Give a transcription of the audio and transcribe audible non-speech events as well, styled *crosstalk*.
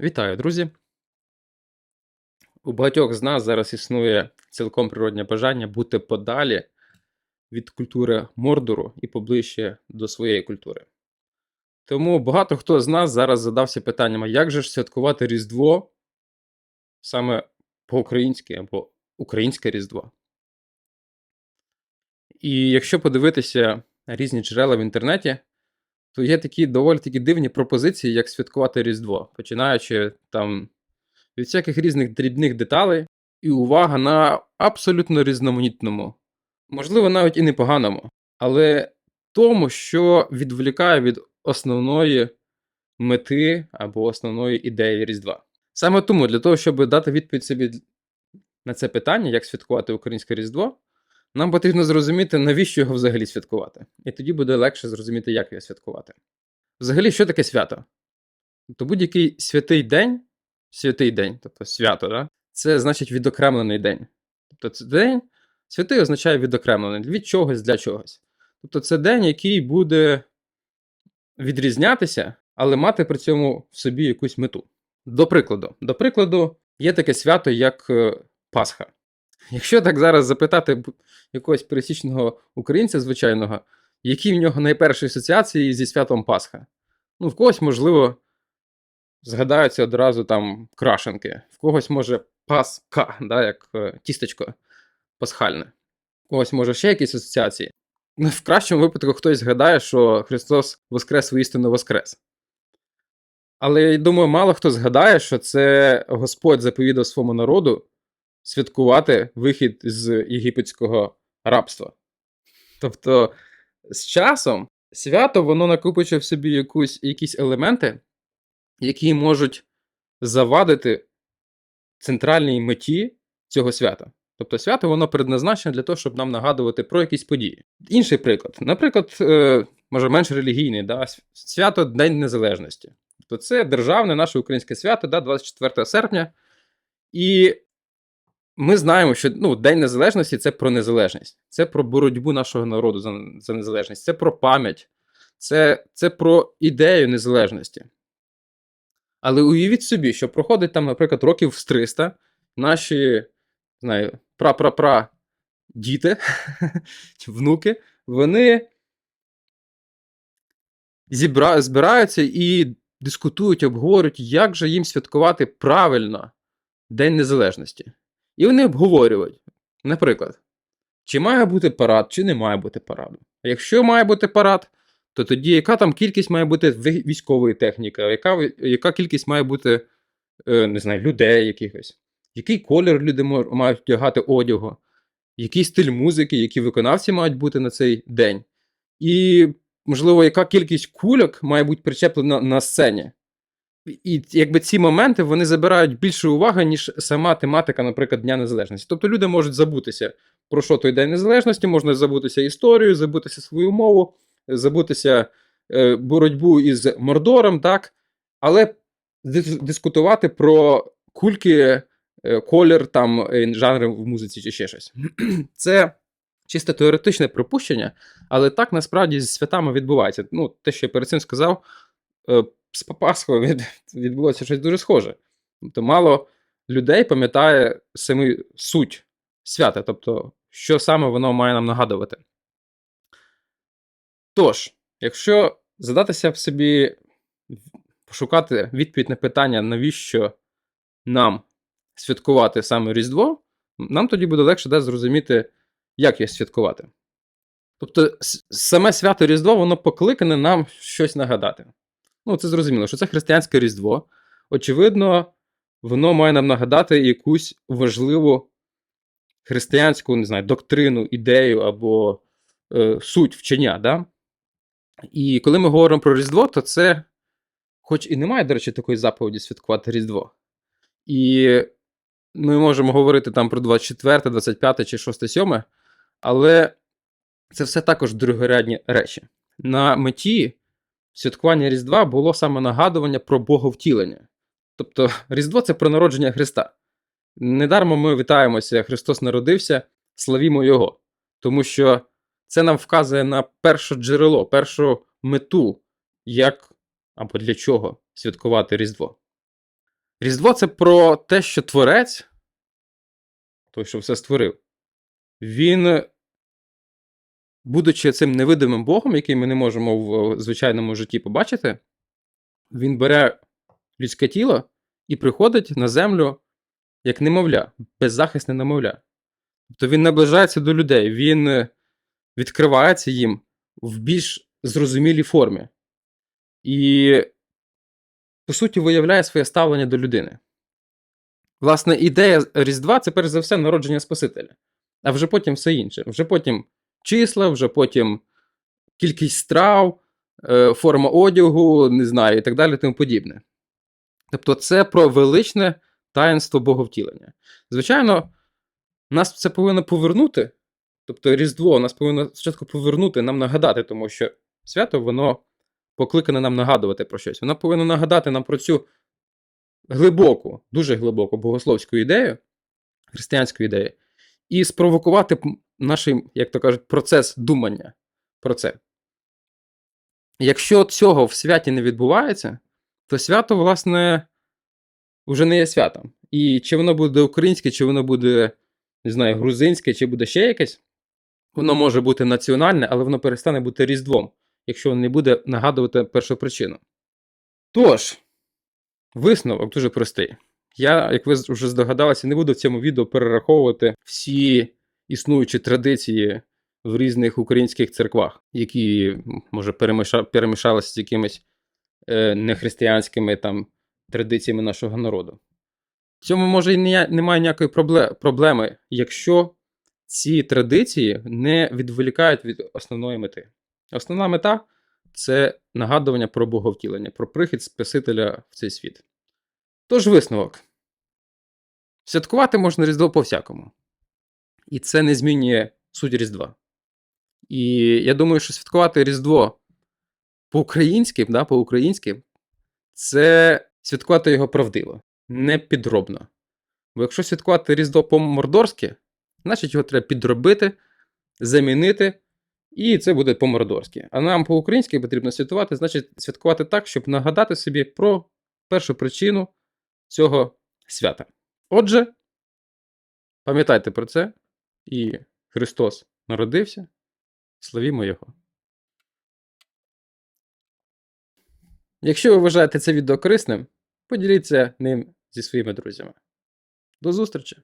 Вітаю, друзі! У багатьох з нас зараз існує цілком природне бажання бути подалі від культури Мордору і поближче до своєї культури. Тому багато хто з нас зараз задався питанням, як же ж святкувати Різдво саме по-українськи або українське Різдво. І якщо подивитися різні джерела в інтернеті, то є такі доволі такі дивні пропозиції, як святкувати Різдво, починаючи там від всяких різних дрібних деталей, і увага на абсолютно різноманітному, можливо, навіть і непоганому, але тому, що відволікає від основної мети або основної ідеї Різдва. Саме тому, для того, щоб дати відповідь собі на це питання, як святкувати українське Різдво, нам потрібно зрозуміти, навіщо його взагалі святкувати. І тоді буде легше зрозуміти, як його святкувати. Взагалі, що таке свято? Тобто будь-який святий день, святий день, тобто свято, да? це значить відокремлений день. Тобто це день святий означає відокремлений від чогось для чогось. Тобто це день, який буде відрізнятися, але мати при цьому в собі якусь мету. До прикладу, до прикладу, є таке свято, як е, Пасха. Якщо так зараз запитати якогось пересічного українця звичайного, які в нього найперші асоціації зі святом Пасха? Ну, в когось, можливо, згадаються одразу там крашенки, в когось може паска, да, як е, тістечко пасхальне, в когось може ще якісь асоціації. Ну, в кращому випадку хтось згадає, що Христос Воскрес воістину Воскрес. Але я думаю, мало хто згадає, що це Господь заповідав своєму народу святкувати вихід з єгипетського рабства. Тобто, з часом свято воно накопичує в собі якусь, якісь елементи, які можуть завадити центральній меті цього свята. Тобто свято воно предназначене для того, щоб нам нагадувати про якісь події. Інший приклад, наприклад, е, може менш релігійний, да, свято День Незалежності. Тобто це державне наше українське свято, да, 24 серпня. І ми знаємо, що ну, День Незалежності це про незалежність, це про боротьбу нашого народу за, за незалежність, це про пам'ять, це, це про ідею незалежності. Але уявіть собі, що проходить там, наприклад, років з 300, наші знаю, пра-пра-пра діти, *laughs* внуки, вони зібра... збираються і дискутують, обговорюють, як же їм святкувати правильно День Незалежності. І вони обговорюють, наприклад, чи має бути парад, чи не має бути параду. Якщо має бути парад, то тоді яка там кількість має бути військової техніки, яка, яка кількість має бути, е, не знаю, людей якихось, який колір люди мають вдягати одягу, який стиль музики, які виконавці мають бути на цей день. І, можливо, яка кількість кульок має бути причеплена на сцені. І якби ці моменти вони забирають більше уваги, ніж сама тематика, наприклад, Дня Незалежності. Тобто люди можуть забутися про що той День Незалежності, можна забутися історію, забутися свою мову, забутися е, боротьбу із Мордором, так? Але дискутувати про кульки, е, колір, там, е, жанри в музиці чи ще щось. *clears throat* Це чисто теоретичне припущення, але так насправді зі святами відбувається. Ну, те, що я перед цим сказав, е, з Пасхою від, відбулося щось дуже схоже. Тобто, мало людей пам'ятає саму суть свята, тобто, що саме воно має нам нагадувати. Тож, якщо задатися в собі, пошукати відповідь на питання, навіщо нам святкувати саме Різдво, нам тоді буде легше да, зрозуміти, як його святкувати. Тобто, саме свято Різдво, воно покликане нам щось нагадати. Ну, це зрозуміло, що це християнське Різдво. Очевидно, воно має нам нагадати якусь важливу християнську, не знаю, доктрину, ідею або е, суть вчення. Да? І коли ми говоримо про Різдво, то це, хоч і немає, до речі, такої заповіді святкувати Різдво. І ми можемо говорити там про 24, 25 чи 6, 7, але це все також другорядні речі. На меті святкування Різдва було саме нагадування про Боговтілення. Тобто, *laughs* Різдво це про народження Христа. Недармо ми вітаємося, Христос народився, славімо Його. Тому що це нам вказує на перше джерело, першу мету, як або для чого святкувати Різдво. Різдво це про те, що творець, той, що все створив, він, будучи цим невидимим Богом, який ми не можемо в звичайному житті побачити, він бере людське тіло і приходить на землю як немовля, беззахисне немовля. Тобто він наближається до людей, він е, відкривається їм в більш зрозумілій формі. І, по суті, виявляє своє ставлення до людини. Власне, ідея Різдва це перш за все народження Спасителя, а вже потім все інше. Вже потім числа, вже потім кількість страв, е, форма одягу, не знаю, і так далі, тому подібне. Тобто, це про величне таїнство боговтілення. Звичайно, нас це повинно повернути. Тобто, Різдво нас повинно спочатку повернути, нам нагадати, тому що свято воно покликане нам нагадувати про щось. Воно повинно нагадати нам про цю глибоку, дуже глибоку богословську ідею, християнську ідею, і спровокувати наш, як то кажуть, процес думання про це. Якщо цього в святі не відбувається, то свято, власне, вже не є святом. І чи воно буде українське, чи воно буде, не знаю, грузинське, чи буде ще якесь, воно може бути національне, але воно перестане бути Різдвом, якщо воно не буде нагадувати першу причину. Тож, висновок дуже простий. Я, як ви вже здогадалися, не буду в цьому відео перераховувати всі існуючі традиції в різних українських церквах, які, може, переміша... перемішалися з якимись е, нехристиянськими там традиціями нашого народу. В цьому може і немає ніякої проблеми, якщо ці традиції не відволікають від основної мети. Основна мета це нагадування про боговтілення, про прихід Спасителя в цей світ. Тож висновок. Святкувати можна Різдво по-всякому. І це не змінює суть Різдва. І я думаю, що святкувати Різдво по-українськи, да, по-українськи, це святкувати його правдиво, не підробно. Бо якщо святкувати Різдво по-мордорськи, значить його треба підробити, замінити, і це буде по-мордорськи. А нам по-українськи потрібно святкувати, значить, святкувати так, щоб нагадати собі про першу причину цього свята. Отже, пам'ятайте про це, і Христос народився, славімо Його. Якщо ви вважаєте це відео корисним, поділіться ним зі своїми друзями. До зустрічі!